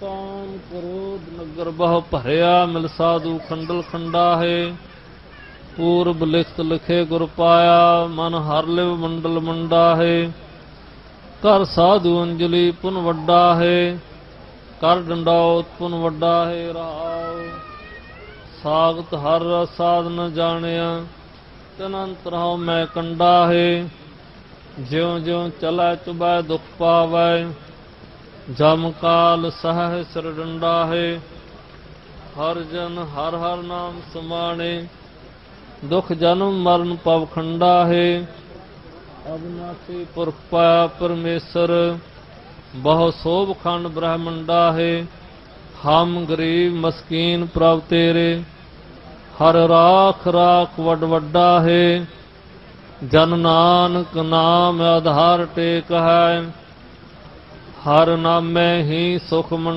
ਕਾਮ ਕ੍ਰੋਧ ਨਗਰ ਬਹੁ ਭਰਿਆ, ਮਿਲ ਸਾਧੂ ਖੰਡਲ ਖੰਡਾ ਹੈ ਪੂਰਬ ਲਿਖਤ ਲਿਖੇ ਗੁਰ ਪਾਇਆ, ਮਨ ਹਰ ਲਿਵ ਮੰਡਲ ਮੰਡਾ ਹੈ ਕਰ ਸਾਧੂ ਅੰਜਲੀ ਪੁਨ ਵੱਡਾ ਹੈ ਕਰ ਡੰਡਾਉਤ ਪੁਨ ਵੱਡਾ ਹੈ ਰਹਾਉ ਸਾਗਤ ਹਰ ਸਾਧਨ ਜਾਣਿਆ, ਤਨੰਤ ਰਹੁ ਮੈਂ ਕੰਡਾ ਹੈ ਜਿਉ ਜਿਉ ਚਲੈ ਚੁਬੈ ਦੁਖ ਪਾਵੈ ਜਮ ਕਾਲ ਸਹਿ ਸਿਰ ਡੰਡਾ ਹੈ ਹਰ ਜਨ ਹਰ ਹਰ ਨਾਮ ਸਮਾਣੇ, ਦੁਖ ਜਨਮ ਮਰਨ ਪਵ ਖੰਡਾ ਹੈ ਅਬਨਾਸੀ ਪੁਰਖ ਪਰਮੇਸ਼ਰ, ਬਹੁ ਸੋਭ ਖੰਡ ਬ੍ਰਹਮੰਡਾ ਹੈ ਹਮ ਗਰੀਬ ਮਸਕੀਨ ਪ੍ਰਭ ਤੇਰੇ, ਹਰ ਰਾਖ ਰਾਖ ਵੱਡ ਵੱਡਾ ਹੈ ਜਨ ਨਾਨਕ ਨਾਮ ਆਧਾਰ ਟੇਕ ਹੈ ਹਰ ਨਾਮੇ ਹੀ ਸੁਖ ਮੰਡਾ